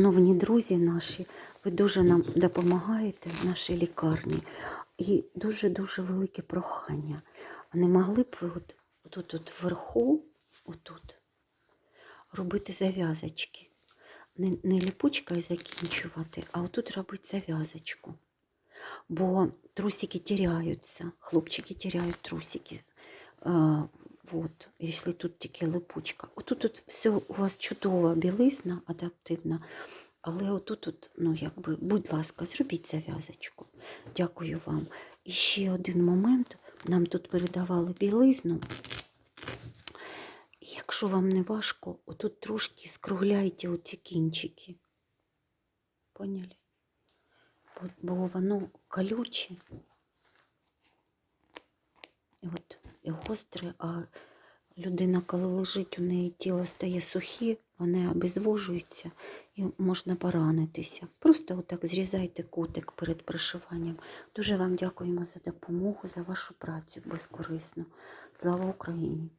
Шановні друзі наші, ви дуже нам допомагаєте в нашій лікарні. І дуже-дуже велике прохання. А не могли б ви от, отут от вверху, отут, робити зав'язочки? Не, не ліпучкою закінчувати, а отут робити зав'язочку. Бо трусики теряються, хлопчики теряють трусики. Вот, якщо тут тільки липучка. Отут от все у вас чудова білизна, адаптивна, але отут, от, ну, якби, будь ласка, зробіть зав'язочку. Дякую вам. І ще один момент. Нам тут передавали білизну. Якщо вам не важко, отут трошки скругляйте оці кінчики. Поняли? Бо воно колюче. І от і гостре, а людина, коли лежить, у неї тіло стає сухе, вони обезвожуються і можна поранитися. Просто отак зрізайте кутик перед пришиванням. Дуже вам дякуємо за допомогу, за вашу працю безкорисну. Слава Україні!